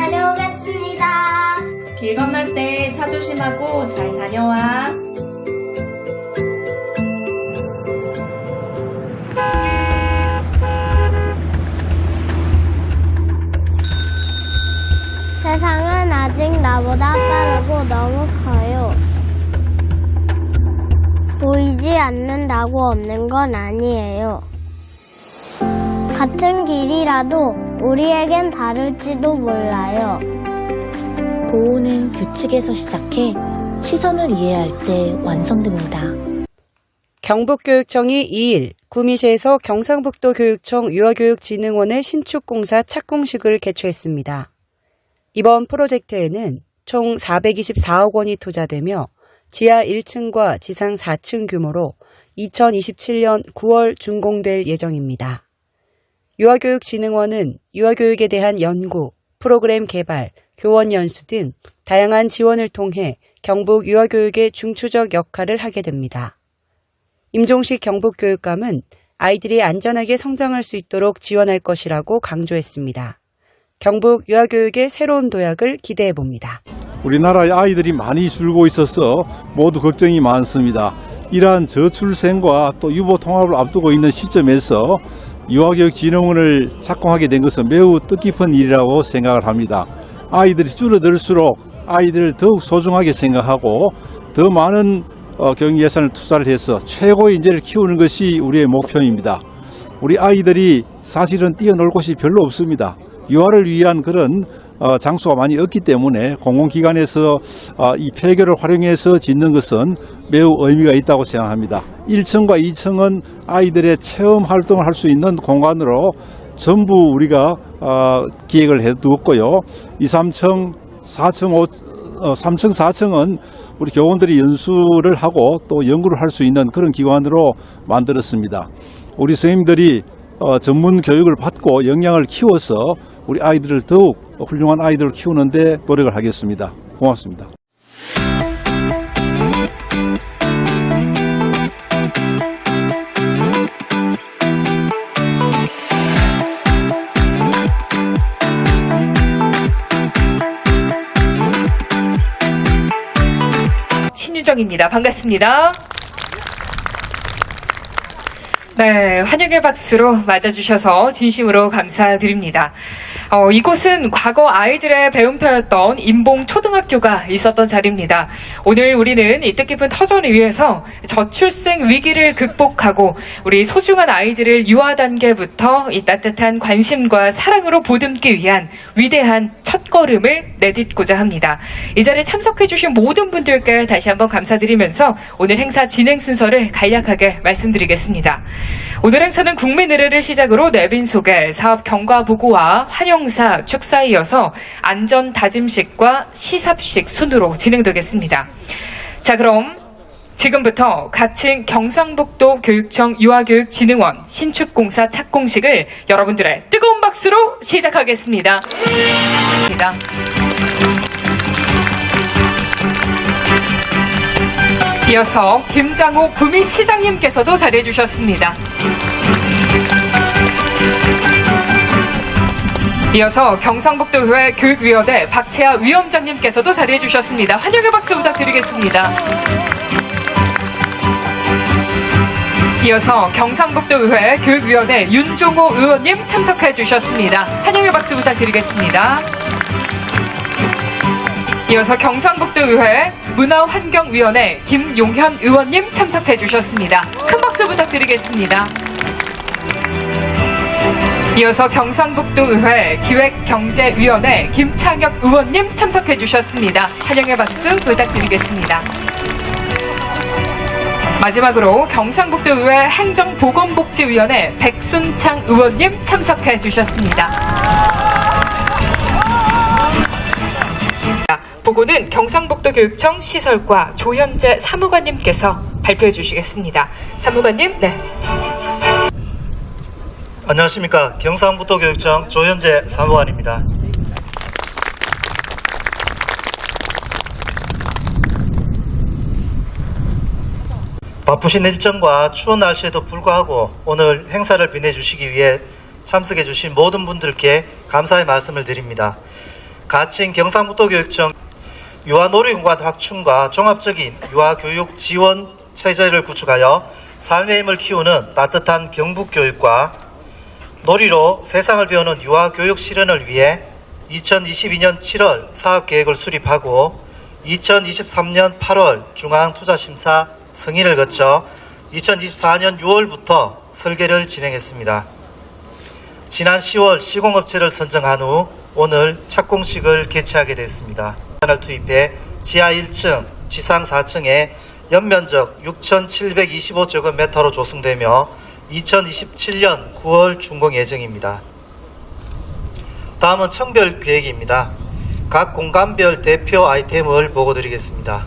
다녀오겠습니다. 길 건널 때 차 조심하고 잘 다녀와. 세상은 아직 나보다 빠르고 너무 커요. 보이지 않는다고 없는 건 아니에요. 같은 길이라도 우리에겐 다를지도 몰라요. 보호는 규칙에서 시작해 시선을 이해할 때 완성됩니다. 경북교육청이 2일 구미시에서 경상북도 교육청 유아교육진흥원의 신축공사 착공식을 개최했습니다. 이번 프로젝트에는 총 424억 원이 투자되며 지하 1층과 지상 4층 규모로 2027년 9월 준공될 예정입니다. 유아교육진흥원은 유아교육에 대한 연구, 프로그램 개발, 교원 연수 등 다양한 지원을 통해 경북 유아교육의 중추적 역할을 하게 됩니다. 임종식 경북교육감은 아이들이 안전하게 성장할 수 있도록 지원할 것이라고 강조했습니다. 경북 유아교육의 새로운 도약을 기대해 봅니다. 우리나라의 아이들이 많이 줄고 있어서 모두 걱정이 많습니다. 이러한 저출생과 또 유보 통합을 앞두고 있는 시점에서 유아교육진흥원을 착공하게 된 것은 매우 뜻깊은 일이라고 생각을 합니다. 아이들이 줄어들수록 아이들을 더욱 소중하게 생각하고 더 많은 어, 교육 예산을 투자를 해서 최고의 인재를 키우는 것이 우리의 목표입니다. 우리 아이들이 사실은 뛰어놀 곳이 별로 없습니다. 유아를 위한 그런 어, 장소가 많이 없기 때문에 공공기관에서 어, 이 폐교를 활용해서 짓는 것은 매우 의미가 있다고 생각합니다. 1층과 2층은 아이들의 체험 활동을 할 수 있는 공간으로 전부 우리가 어, 기획을 해두었고요. 2, 3층, 4층, 5, 어, 3층, 4층은 우리 교원들이 연수를 하고 또 연구를 할 수 있는 그런 기관으로 만들었습니다. 우리 선생님들이 어, 전문 교육을 받고 역량을 키워서 우리 아이들을 더욱 훌륭한 아이들을 키우는데 노력을 하겠습니다. 고맙습니다. 신유정입니다. 반갑습니다. 네, 환영의 박수로 맞아주셔서 진심으로 감사드립니다. 어, 이곳은 과거 아이들의 배움터였던 인봉 초등학교가 있었던 자리입니다. 오늘 우리는 이 뜻깊은 터전을 위해서 저출생 위기를 극복하고 우리 소중한 아이들을 유아 단계부터 이 따뜻한 관심과 사랑으로 보듬기 위한 위대한 첫걸음을 내딛고자 합니다. 이 자리에 참석해주신 모든 분들께 다시 한번 감사드리면서 오늘 행사 진행 순서를 간략하게 말씀드리겠습니다. 오늘 행사는 국민 의례를 시작으로 내빈 소개, 사업 경과 보고와 환영사, 축사에 이어서 안전 다짐식과 시삽식 순으로 진행되겠습니다. 자, 그럼 지금부터 가칭 경상북도 교육청 유아교육진흥원 신축공사 착공식을 여러분들의 뜨거운 박수로 시작하겠습니다. 입니다. 이어서 김장호 구미시장님께서도 자리해 주셨습니다. 이어서 경상북도의회 교육위원회 박채아 위원장님께서도 자리해 주셨습니다. 환영의 박수 부탁드리겠습니다. 이어서 경상북도의회 교육위원회 윤종호 의원님 참석해 주셨습니다. 환영의 박수 부탁드리겠습니다. 이어서 경상북도의회 문화환경위원회 김용현 의원님 참석해 주셨습니다. 큰 박수 부탁드리겠습니다. 이어서 경상북도의회 기획경제위원회 김창혁 의원님 참석해 주셨습니다. 환영의 박수 부탁드리겠습니다. 마지막으로 경상북도의회 행정보건복지위원회 백순창 의원님 참석해 주셨습니다. 보고는 경상북도 교육청 시설과 조현재 사무관님께서 발표해 주시겠습니다. 사무관님, 네. 안녕하십니까 경상북도 교육청 조현재 사무관입니다. 바쁘신 일정과 추운 날씨에도 불구하고 오늘 행사를 빛내주시기 위해 참석해 주신 모든 분들께 감사의 말씀을 드립니다. 가칭 경상북도 교육청 유아 놀이공간 확충과 종합적인 유아 교육 지원 체제를 구축하여 삶의 힘을 키우는 따뜻한 경북 교육과 놀이로 세상을 배우는 유아 교육 실현을 위해 2022년 7월 사업 계획을 수립하고 2023년 8월 중앙투자심사 승인을 거쳐 2024년 6월부터 설계를 진행했습니다. 지난 10월 시공업체를 선정한 후 오늘 착공식을 개최하게 됐습니다. 을 투입해 지하 1층, 지상 4층에 연면적 6,725제곱미터로 조성되며 2027년 9월 준공 예정입니다. 다음은 청별 계획입니다. 각 공간별 대표 아이템을 보고 드리겠습니다.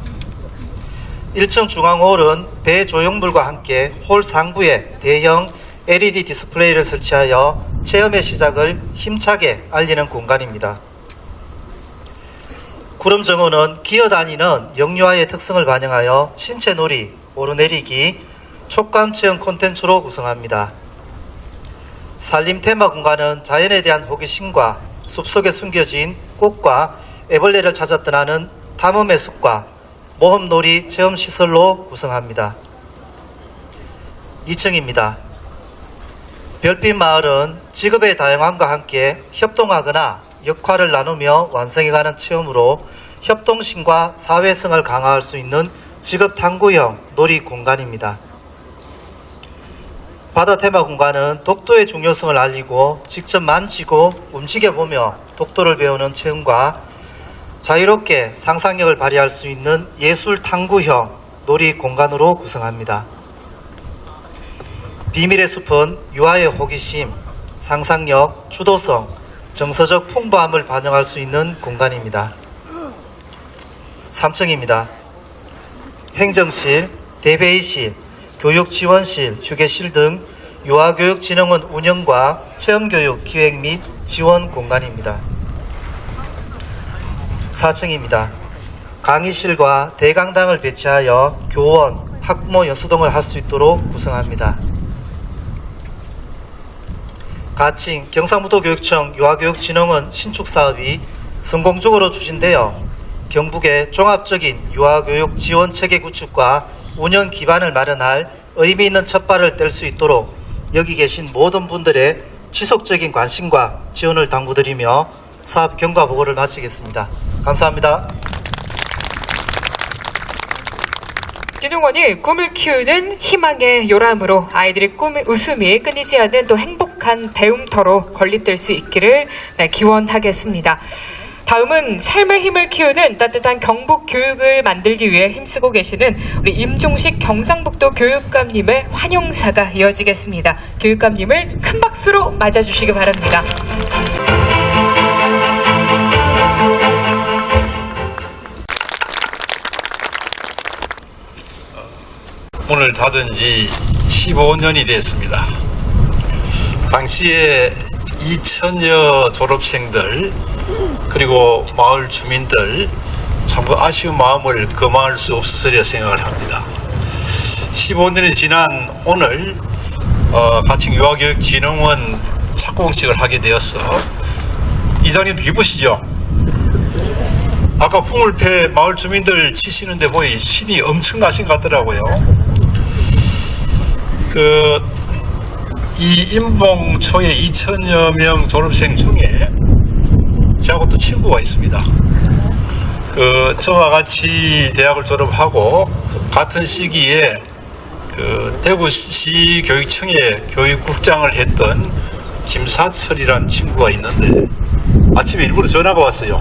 1층 중앙홀은 배 조형물과 함께 홀 상부에 대형 LED 디스플레이를 설치하여 체험의 시작을 힘차게 알리는 공간입니다. 구름 정원은 기어다니는 영유아의 특성을 반영하여 신체 놀이, 오르내리기, 촉감 체험 콘텐츠로 구성합니다. 산림 테마 공간은 자연에 대한 호기심과 숲속에 숨겨진 꽃과 애벌레를 찾아 떠나는 탐험의 숲과 모험놀이 체험시설로 구성합니다. 2층입니다. 별빛 마을은 직업의 다양함과 함께 협동하거나 역할을 나누며 완성해가는 체험으로 협동심과 사회성을 강화할 수 있는 직업 탐구형 놀이 공간입니다. 바다 테마 공간은 독도의 중요성을 알리고 직접 만지고 움직여보며 독도를 배우는 체험과 자유롭게 상상력을 발휘할 수 있는 예술 탐구형 놀이 공간으로 구성합니다. 비밀의 숲은 유아의 호기심, 상상력, 주도성, 정서적 풍부함을 반영할 수 있는 공간입니다. 3층입니다. 행정실, 대회의실, 교육지원실, 휴게실 등 유아교육진흥원 운영과 체험교육 기획 및 지원 공간입니다. 4층입니다. 강의실과 대강당을 배치하여 교원, 학부모 연수동을 할 수 있도록 구성합니다. 가칭 경상북도 교육청 유아교육진흥원 신축 사업이 성공적으로 추진되어 경북의 종합적인 유아교육 지원 체계 구축과 운영 기반을 마련할 의미 있는 첫발을 뗄 수 있도록 여기 계신 모든 분들의 지속적인 관심과 지원을 당부드리며 사업 경과 보고를 마치겠습니다. 감사합니다. 진흥원이 꿈을 키우는 희망의 요람으로 아이들의 꿈의 웃음이 끊이지 않는 또 행복한 배움터로 건립될 수 있기를 네, 기원하겠습니다. 다음은 삶의 힘을 키우는 따뜻한 경북 교육을 만들기 위해 힘쓰고 계시는 우리 임종식 경상북도 교육감님의 환영사가 이어지겠습니다. 교육감님을 큰 박수로 맞아주시기 바랍니다. 문을 닫은 지 15년이 됐습니다. 당시에 2천여 졸업생들 그리고 마을 주민들 전부 아쉬운 마음을 금할 수 없으리라 생각을 합니다. 15년이 지난 오늘 어, 가칭 유아교육진흥원 착공식을 하게 되어서 이장님 기쁘시죠? 아까 풍물패 마을 주민들 치시는데 보니 신이 엄청나신 것 같더라고요. 그, 이 임봉초의 2천여 명 졸업생 중에 저하고 또 친구가 있습니다. 그, 저와 같이 대학을 졸업하고 같은 시기에 그 대구시 교육청의 교육국장을 했던 김사철이라는 친구가 있는데 아침에 일부러 전화가 왔어요.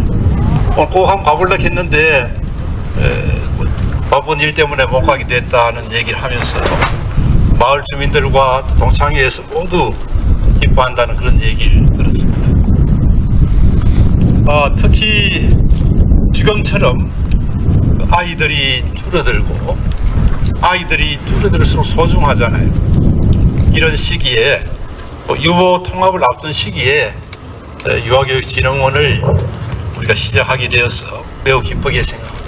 오늘 꼭 한번 가볼라 했는데 에, 뭐 바쁜 일 때문에 못 가게 됐다는 얘기를 하면서 마을 주민들과 또 동창회에서 모두 기뻐한다는 그런 얘기를 들었습니다. 아, 특히 지금처럼 아이들이 줄어들고 아이들이 줄어들수록 소중하잖아요. 이런 시기에 또 유보 통합을 앞둔 시기에 에, 유아교육진흥원을 우리가 시작하게 되어서 매우 기쁘게 생각합니다.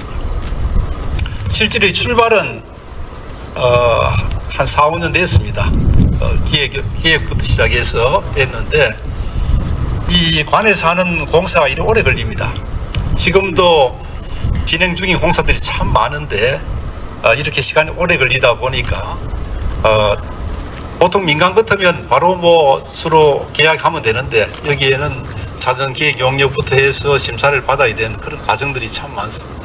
실제로 이 출발은 어, 한 4, 5년 됐습니다. 어, 기획, 기획부터 시작해서 했는데 이 관에서 하는 공사가 이리 오래 걸립니다. 지금도 진행 중인 공사들이 참 많은데 어, 이렇게 시간이 오래 걸리다 보니까 어, 보통 민간 같으면 바로 뭐 서로 계약하면 되는데 여기에는 사전 기획 용역부터 해서 심사를 받아야 되는 그런 과정들이 참 많습니다.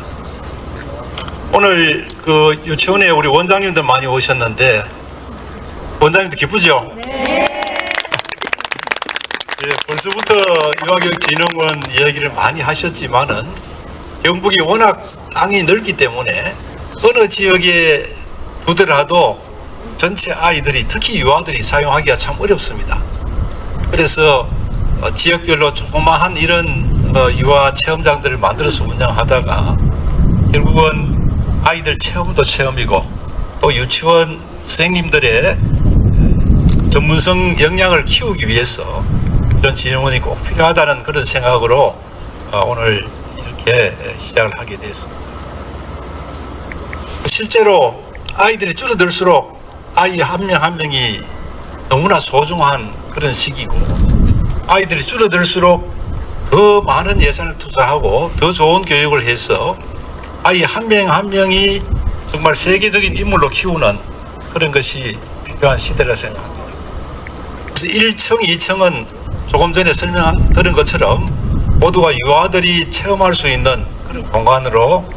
오늘 그 유치원에 우리 원장님들 많이 오셨는데 원장님도 기쁘죠? 예, 벌써부터 유아교육진흥원 이야기를 많이 하셨지만은 경북이 워낙 땅이 넓기 때문에 어느 지역에 두더라도 전체 아이들이 특히 유아들이 사용하기가 참 어렵습니다. 그래서 어, 지역별로 조그마한 이런 어, 유아 체험장들을 만들어서 운영하다가 결국은 아이들 체험도 체험이고 또 유치원 선생님들의 전문성 역량을 키우기 위해서 이런 진흥원이 꼭 필요하다는 그런 생각으로 어, 오늘 이렇게 시작을 하게 됐습니다. 실제로 아이들이 줄어들수록 아이 한 명 한 명이 너무나 소중한 그런 시기고 아이들이 줄어들수록 더 많은 예산을 투자하고 더 좋은 교육을 해서 아이 한 명 한 명이 정말 세계적인 인물로 키우는 그런 것이 필요한 시대라 생각합니다. 그래서 1층, 2층은 조금 전에 설명 들은 것처럼 모두가 유아들이 체험할 수 있는 그런 공간으로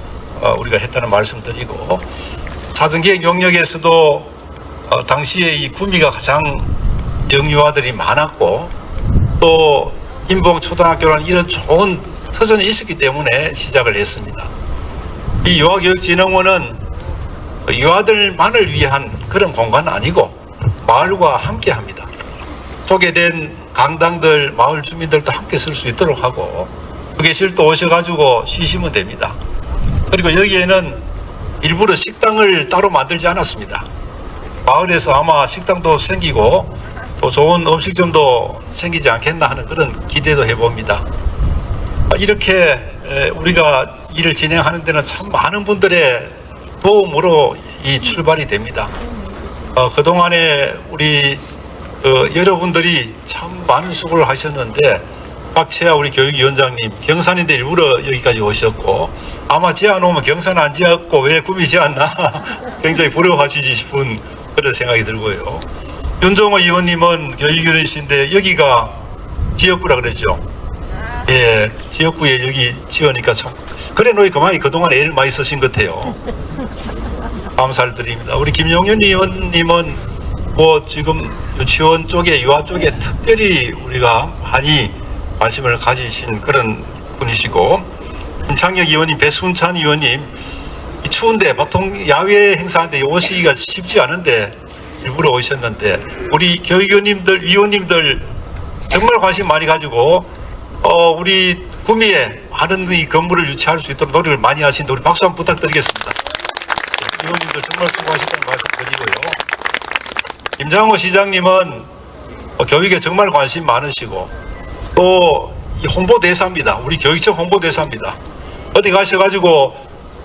어, 우리가 했다는 말씀드리고 사전기획 용역에서도 어, 당시에 이 구미가 가장 영유아들이 많았고 또 인봉 초등학교라는 이런 좋은 터전이 있었기 때문에 시작을 했습니다. 이 유아교육진흥원은 유아들만을 위한 그런 공간은 아니고 마을과 함께 합니다. 소개된 강당들, 마을 주민들도 함께 쓸 수 있도록 하고 휴게실도 오셔가지고 쉬시면 됩니다. 그리고 여기에는 일부러 식당을 따로 만들지 않았습니다. 마을에서 아마 식당도 생기고 또 좋은 음식점도 생기지 않겠나 하는 그런 기대도 해봅니다. 이렇게 에, 우리가 일을 진행하는 데는 참 많은 분들의 도움으로 이 출발이 됩니다. 어, 그동안에 우리 어, 여러분들이 참 많은 수고를 하셨는데 박채아 우리 교육위원장님 경산인데 일부러 여기까지 오셨고 아마 제안 오면 경산 안 지었고 왜 구미 지었나 굉장히 부러워하시지 싶은 그런 생각이 들고요. 윤종호 의원님은 교육위원이신데 여기가 지역구라 그랬죠. 예, 지역구에 여기 지으니까 참 그래 놓이 그만이 그동안 애를 많이 쓰신 것 같아요. 감사를 드립니다. 우리 김용현 의원님은 뭐 지금 유치원 쪽에 유아 쪽에 특별히 우리가 많이 관심을 가지신 그런 분이시고 김창혁 의원님, 배순찬 의원님 이 추운데 보통 야외 행사하는데 오시기가 쉽지 않은데 일부러 오셨는데 우리 교육위원님들, 위원님들 정말 관심 많이 가지고 어 우리 구미에 많은 이 건물을 유치할 수 있도록 노력을 많이 하신 우리 박수 한번 부탁드리겠습니다. 위원님들 정말 수고하셨다는 말씀 드리고요. 김장호 시장님은 어, 교육에 정말 관심 많으시고 또이 홍보대사입니다. 우리 교육청 홍보대사입니다. 어디 가셔가지고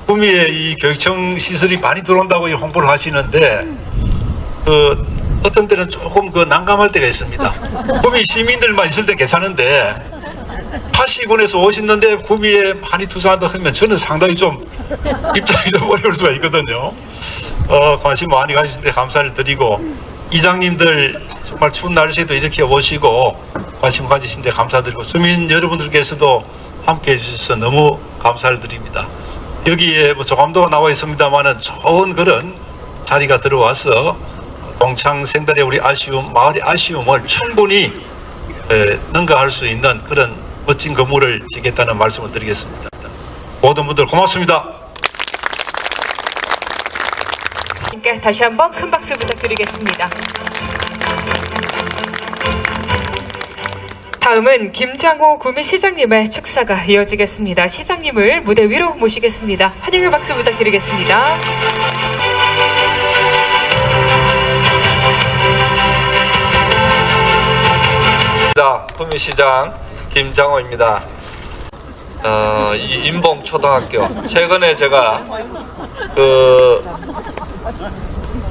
구미에 이 교육청 시설이 많이 들어온다고 이 홍보를 하시는데 그 어떤 때는 조금 그 난감할 때가 있습니다. 구미 시민들만 있을 때 괜찮은데 파 시군에서 오시는데 구미에 많이 투자한다 하면 저는 상당히 좀 입장이 좀 어려울 수가 있거든요. 어, 관심 많이 가지신데 감사를 드리고 이장님들 정말 추운 날씨에도 이렇게 오시고 관심 가지신데 감사드리고 주민 여러분들께서도 함께 해주셔서 너무 감사를 드립니다. 여기에 뭐 조감도가 나와 있습니다만은 좋은 그런 자리가 들어와서 동창생들의 우리 아쉬움, 마을의 아쉬움을 충분히 에, 능가할 수 있는 그런 멋진 건물을 짓겠다는 말씀을 드리겠습니다. 모든 분들 고맙습니다. 님께 다시 한번 큰 박수 부탁드리겠습니다. 다음은 김장호 구미시장님의 축사가 이어지겠습니다. 시장님을 무대 위로 모시겠습니다. 환영의 박수 부탁드리겠습니다. 구미시장 김장호입니다. 어, 이 인봉 초등학교 최근에 제가 그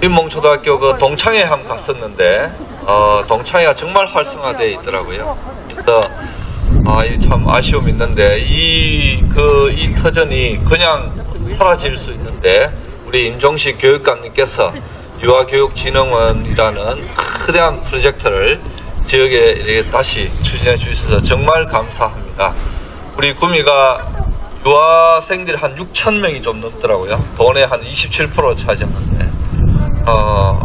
인봉 초등학교 그 동창회 한번 갔었는데 어, 동창회가 정말 활성화되어 있더라고요. 그래서 아, 이참 아쉬움이 있는데, 이, 그, 이 터전이 그냥 사라질 수 있는데, 우리 임종식 교육감님께서 유아교육진흥원이라는 크대한 프로젝트를 지역에 이렇게 다시 추진해 주셔서 정말 감사합니다. 우리 구미가 유아생들이 한 6천 명이 좀 넘더라고요. 돈의 한 27% 차지하는데, 어,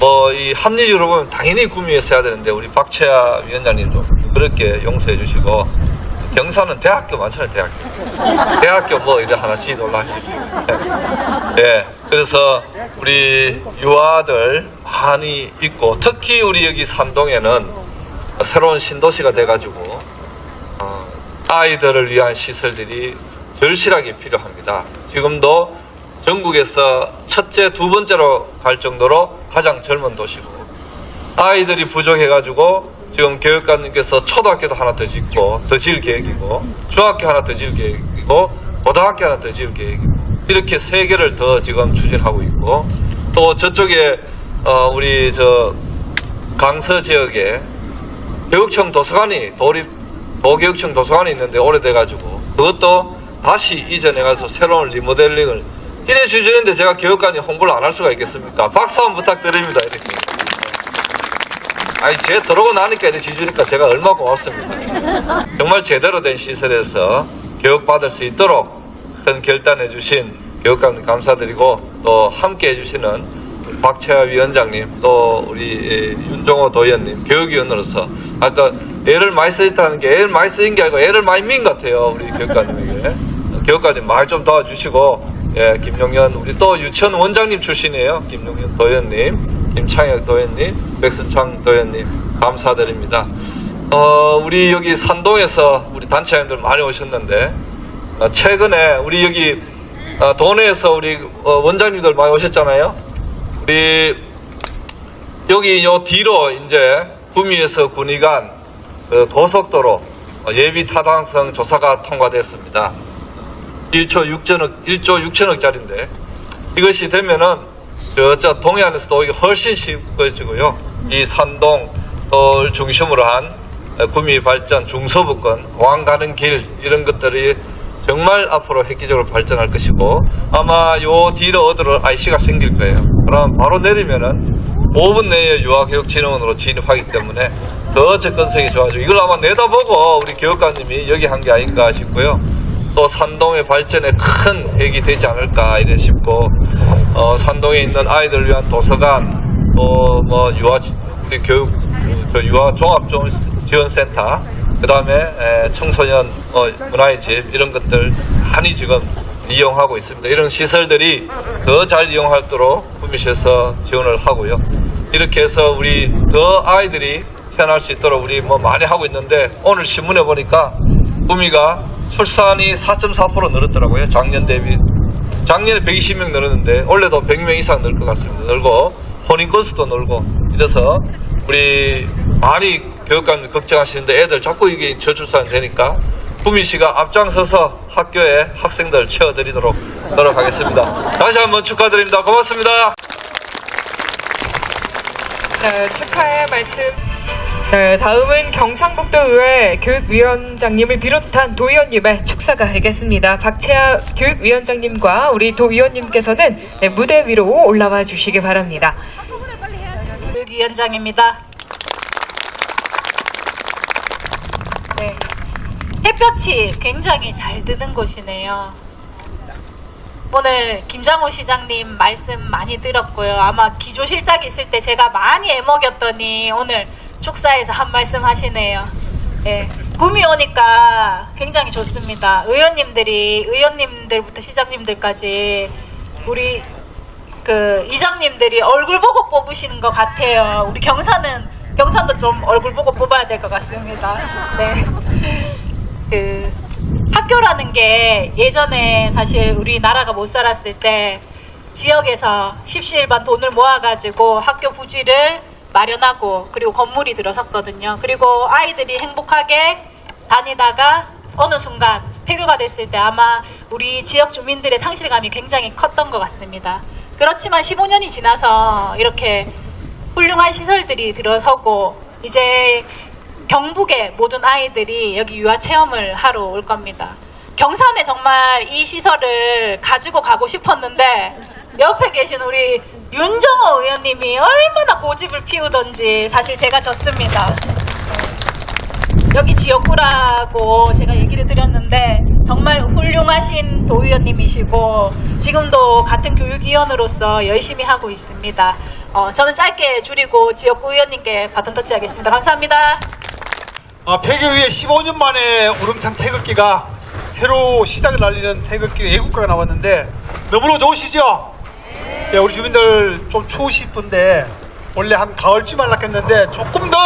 뭐, 이 합리적으로 보면 당연히 구미에서 해야 되는데, 우리 박채아 위원장님도 그렇게 용서해 주시고, 경사는 대학교 많잖아요, 대학교. 대학교 뭐, 이래 하나 지도를 하시고. 예. 그래서 우리 유아들 많이 있고, 특히 우리 여기 산동에는 새로운 신도시가 돼가지고, 어, 아이들을 위한 시설들이 절실하게 필요합니다. 지금도 전국에서 첫째, 두 번째로 갈 정도로 가장 젊은 도시고 아이들이 부족해가지고 지금 교육감님께서 초등학교도 하나 더 짓고 더 지을 계획이고 중학교 하나 더 지을 계획이고 고등학교 하나 더 지을 계획이고 이렇게 세 개를 더 지금 추진하고 있고 또 저쪽에 어, 우리 저 강서 지역에 교육청 도서관이 도립 도교육청 도서관이 있는데 오래돼가지고 그것도 다시 이전해 가서 새로운 리모델링을 이래 주시는데 제가 교육관이 홍보를 안 할 수가 있겠습니까? 박수 한번 부탁드립니다. 이렇게. 아니 제 들어오고 나니까 이렇게 주시니까 제가 얼마나 고맙습니다. 정말 제대로 된 시설에서 교육받을 수 있도록 큰 결단해 주신 교육감님 감사드리고 또 함께 해주시는 박채아 위원장님 또 우리 윤종호 도의원님 교육위원으로서 아까 애를 많이 쓰셨다는 게 애를 많이 쓰인 게 아니고 애를 많이 민 것 같아요 우리 교육관님에게 교육관님 말 좀 도와주시고 예 김용현 우리 또 유치원 원장님 출신이에요 김용현 도의원님 김창혁 도의원님 백순창 도의원님 감사드립니다 어 우리 여기 산동에서 우리 단체장님들 많이 오셨는데 어, 최근에 우리 여기 어, 도내에서 우리 어, 원장님들 많이 오셨잖아요. 우리 여기 요 뒤로 이제 구미에서 군의관 그 고속도로 어, 예비 타당성 조사가 통과됐습니다. 1조 6천억 1조 6천억짜리인데 이것이 되면은 저, 저 동해안에서도 이게 훨씬 쉽워지고요. 이 산동 또 중심으로 한 어, 구미 발전 중서부권 공항 가는 길 이런 것들이 정말 앞으로 획기적으로 발전할 것이고 아마 요 뒤로 얻으러 IC가 생길 거예요. 그럼 바로 내리면은 5분 내에 유아교육진흥원으로 진입하기 때문에 더 접근성이 좋아지고 이걸 아마 내다보고 우리 교육관님이 여기 한 게 아닌가 싶고요. 또 산동의 발전에 큰 획이 되지 않을까 이래 싶고 어, 산동에 있는 아이들 위한 도서관 또 뭐 유아 우리 교육 저 유아 종합 지원센터 그 다음에 청소년 어, 문화의 집 이런 것들 많이 지금 이용하고 있습니다. 이런 시설들이 더 잘 이용하도록 구미시에서 지원을 하고요. 이렇게 해서 우리 더 아이들이 태어날 수 있도록 우리 뭐 많이 하고 있는데 오늘 신문에 보니까 구미가 출산이 4.4% 늘었더라고요. 작년 대비. 작년에 120명 늘었는데 올해도 100명 이상 늘 것 같습니다. 늘고 혼인 건수도 늘고 이래서 우리 많이 교육감님 걱정하시는데 애들 자꾸 이게 저출산이 되니까 구미시가 앞장서서 학교에 학생들 채워드리도록 노력하겠습니다. 다시 한번 축하드립니다. 고맙습니다. 네, 축하의 말씀. 네, 다음은 경상북도 의회 교육위원장님을 비롯한 도의원님의 축사가 있겠습니다. 박채아 교육위원장님과 우리 도의원님께서는 네, 무대 위로 올라와 주시기 바랍니다. 교육위원장입니다. 네. 햇볕이 굉장히 잘 드는 곳이네요. 오늘 김장호 시장님 말씀 많이 들었고요. 아마 기조실장 있을 때 제가 많이 애먹였더니 오늘 축사에서 한 말씀 하시네요. 예. 구미 오니까 굉장히 좋습니다. 의원님들이, 의원님들부터 시장님들까지 우리 그 이장님들이 얼굴 보고 뽑으시는 것 같아요. 우리 경산은 경산도 좀 얼굴 보고 뽑아야 될 것 같습니다. 네. 그 학교라는 게 예전에 사실 우리 나라가 못 살았을 때 지역에서 십시일반 돈을 모아가지고 학교 부지를 마련하고 그리고 건물이 들어섰거든요. 그리고 아이들이 행복하게 다니다가 어느 순간 폐교가 됐을 때 아마 우리 지역 주민들의 상실감이 굉장히 컸던 것 같습니다. 그렇지만 15년이 지나서 이렇게 훌륭한 시설들이 들어서고 이제 경북의 모든 아이들이 여기 유아 체험을 하러 올 겁니다. 경산에 정말 이 시설을 가지고 가고 싶었는데 옆에 계신 우리 윤정호 의원님이 얼마나 고집을 피우던지 사실 제가 졌습니다. 여기 지역구라고 제가 얘기를 드렸는데 정말 훌륭하신 도의원님이시고 지금도 같은 교육위원으로서 열심히 하고 있습니다. 어, 저는 짧게 줄이고 지역구 의원님께 바톤 터치하겠습니다. 감사합니다. 아, 폐교 위에 15년 만에 우렁찬 태극기가 새로 시작을 알리는 태극기 애국가가 나왔는데 너무나 좋으시죠? 네, 우리 주민들 좀 추우실 분데 원래 한 가을쯤 하려했는데 조금 더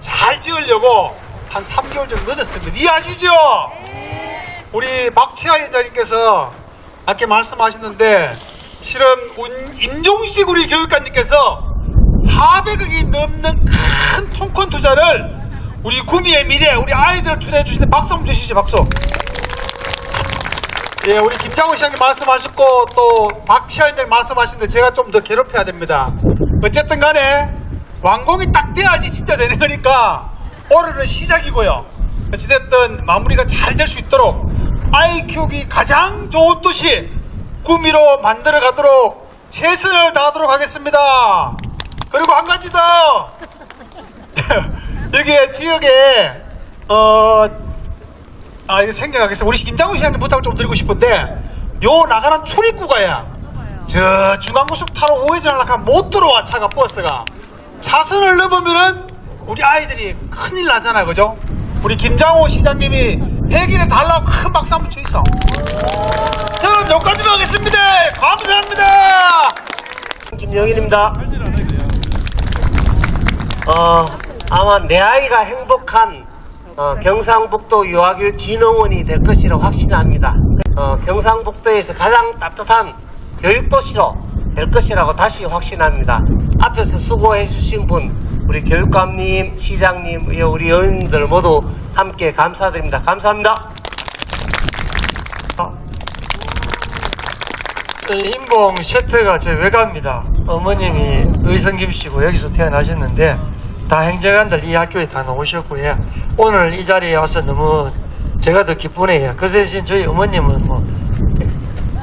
잘 지으려고 한 3개월 정도 늦었습니다. 이해하시죠? 우리 박채아 위원장님께서 아까 말씀하셨는데 실은 운- 임종식 우리 교육관님께서 400억이 넘는 큰 통큰 투자를 우리 구미의 미래, 우리 아이들 투자해 주시는데 박수 한번 주시죠, 박수. 예, 우리 김장호 시장님 말씀하셨고 또 박치아이들 말씀하시는데 제가 좀 더 괴롭혀야 됩니다. 어쨌든 간에 완공이 딱 돼야지 진짜 되는 거니까 올해는 시작이고요. 어찌됐든 마무리가 잘 될 수 있도록 아이 키우기 가장 좋은 도시 구미로 만들어 가도록 최선을 다하도록 하겠습니다. 그리고 한 가지 더 여기 지역에 어 아, 이거 생각하겠습니다. 우리 김장훈 시장님 부탁을 좀 드리고 싶은데, 요 나가는 출입구가야. 저 중앙고속 타러 우회전 하려고 하면 못 들어와, 차가, 버스가. 차선을 넘으면은 우리 아이들이 큰일 나잖아, 그죠? 우리 김장호 시장님이 회기를 달라고 큰 박수 한번 쳐 있어. 저는 여기까지만 하겠습니다. 감사합니다. 김영일입니다. 어, 아마 내 아이가 행복한 어, 경상북도 유아교육 진흥원이 될 것이라 확신합니다. 어, 경상북도에서 가장 따뜻한 교육도시로 될 것이라고 다시 확신합니다. 앞에서 수고해 주신 분, 우리 교육감님, 시장님, 우리 의원님들 모두 함께 감사드립니다. 감사합니다. 인봉 셔터가 제 외가입니다. 어머님이 의성 김씨고 여기서 태어나셨는데 다 행정관들 이 학교에 다 나오셨고요. 오늘 이 자리에 와서 너무 제가 더 기쁘네요. 그 대신 저희 어머님은 뭐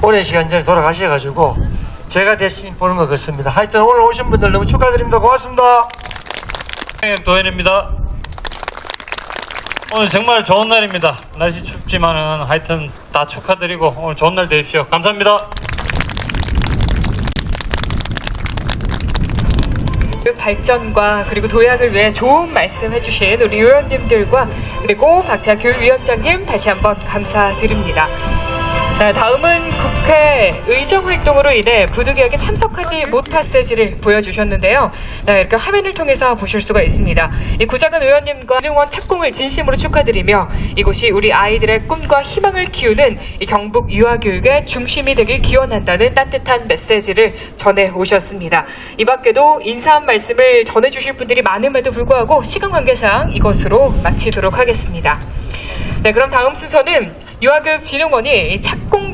오랜 시간 전에 돌아가셔가지고 제가 대신 보는 것 같습니다. 하여튼 오늘 오신 분들 너무 축하드립니다. 고맙습니다. 도현입니다. 오늘 정말 좋은 날입니다. 날씨 춥지만은 하여튼 다 축하드리고 오늘 좋은 날 되십시오. 감사합니다. 교육 발전과 그리고 도약을 위해 좋은 말씀 해주신 우리 의원님들과 그리고 박재하 교육위원장님 다시 한번 감사드립니다. 네, 다음은 국회 의정 활동으로 인해 부득이하게 참석하지 못한 세지를 보여주셨는데요. 네, 이렇게 화면을 통해서 보실 수가 있습니다. 이 구작은 의원님과 일용원 착공을 진심으로 축하드리며 이곳이 우리 아이들의 꿈과 희망을 키우는 이 경북 유아교육의 중심이 되길 기원한다는 따뜻한 메시지를 전해 오셨습니다. 이 밖에도 인사한 말씀을 전해주실 분들이 많음에도 불구하고 시간 관계상 이것으로 마치도록 하겠습니다. 네, 그럼 다음 순서는 유아교육진흥원이 이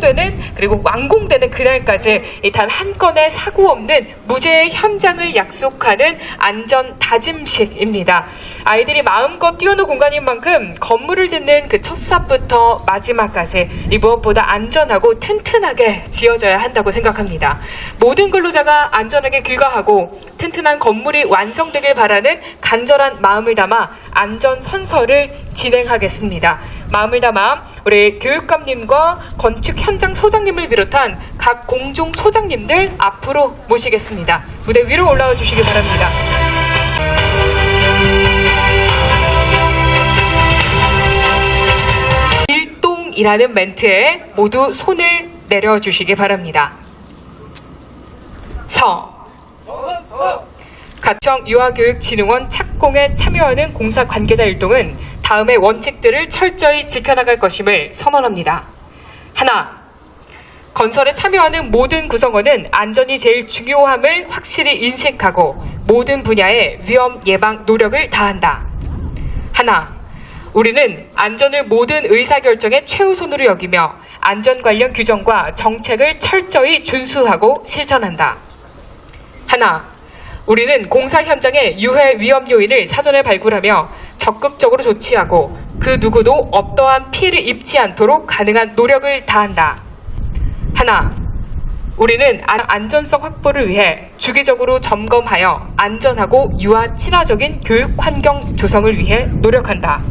착공되는 그리고 완공되는 그날까지 단 한 건의 사고 없는 무죄의 현장을 약속하는 안전 다짐식입니다. 아이들이 마음껏 뛰어노 공간인 만큼 건물을 짓는 그 첫 삽부터 마지막까지 이 무엇보다 안전하고 튼튼하게 지어져야 한다고 생각합니다. 모든 근로자가 안전하게 귀가하고 튼튼한 건물이 완성되길 바라는 간절한 마음을 담아 안전 선서를 진행하겠습니다. 마음을 담아 우리 교육감님과 건축 현장 소장님을 비롯한 각 공종 소장님들 앞으로 모시겠습니다. 무대 위로 올라와 주시기 바랍니다. 일동이라는 멘트에 모두 손을 내려주시기 바랍니다. 서. 가청 유아교육진흥원 착공에 참여하는 공사 관계자 일동은 다음의 원칙들을 철저히 지켜나갈 것임을 선언합니다. 하나. 건설에 참여하는 모든 구성원은 안전이 제일 중요함을 확실히 인식하고 모든 분야의 위험 예방 노력을 다한다. 하나. 우리는 안전을 모든 의사결정의 최우선으로 여기며 안전 관련 규정과 정책을 철저히 준수하고 실천한다. 하나. 우리는 공사 현장의 유해 위험 요인을 사전에 발굴하며 적극적으로 조치하고 그 누구도 어떠한 피해를 입지 않도록 가능한 노력을 다한다. 하나, 우리는 안- 안전성 확보를 위해 주기적으로 점검하여 안전하고 유아 친화적인 교육 환경 조성을 위해 노력한다.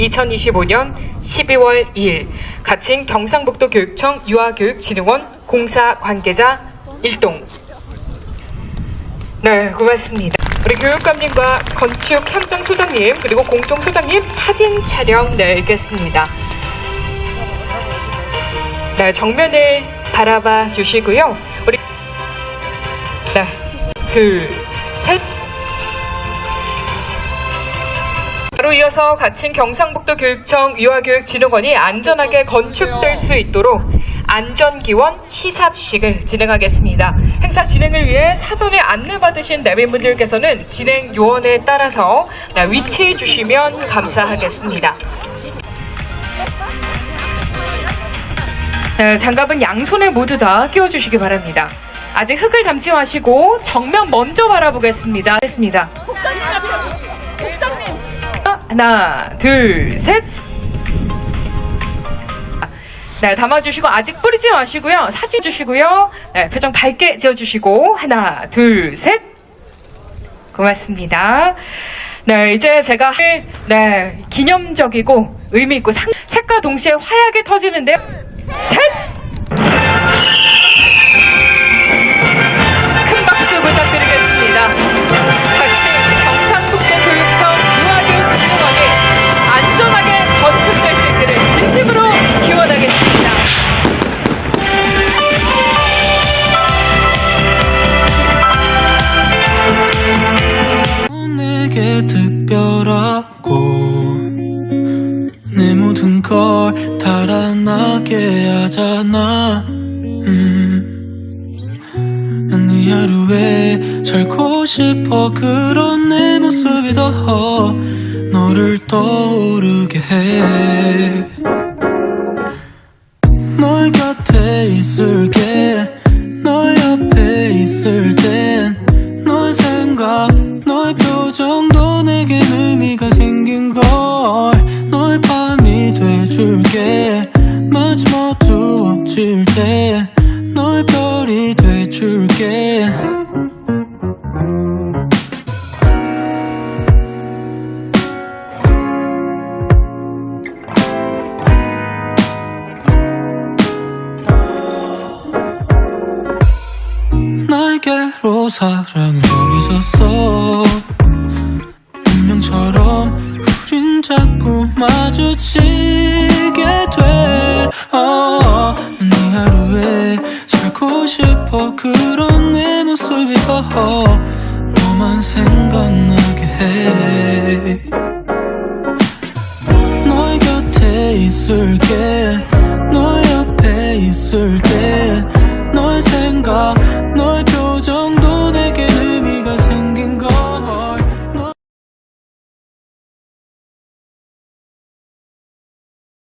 2025년 12월 2일 가칭 경상북도 교육청 유아교육진흥원 공사 관계자 1동 네 고맙습니다. 우리 교육감님과 건축 현장 소장님 그리고 공정 소장님 사진 촬영 네 있겠습니다. 네 정면을 바라봐 주시고요. 우리 네, 둘, 셋. 바로 이어서 가칭 경상북도 교육청 유아교육진흥원이 안전하게 건축될 수 있도록 안전기원 시삽식을 진행하겠습니다. 행사 진행을 위해 사전에 안내받으신 내빈분들께서는 진행 요원에 따라서 네, 위치해 주시면 감사하겠습니다. 네, 장갑은 양손에 모두 다 끼워주시기 바랍니다. 아직 흙을 담지 마시고 정면 먼저 바라보겠습니다. 했습니다. 하나, 둘, 셋. 네, 담아주시고 아직 뿌리지 마시고요. 사진 주시고요. 네, 표정 밝게 지어주시고 하나, 둘, 셋. 고맙습니다. 네, 이제 제가 할, 네, 기념적이고 의미 있고 상, 색과 동시에 화약이 터지는데요. 셋!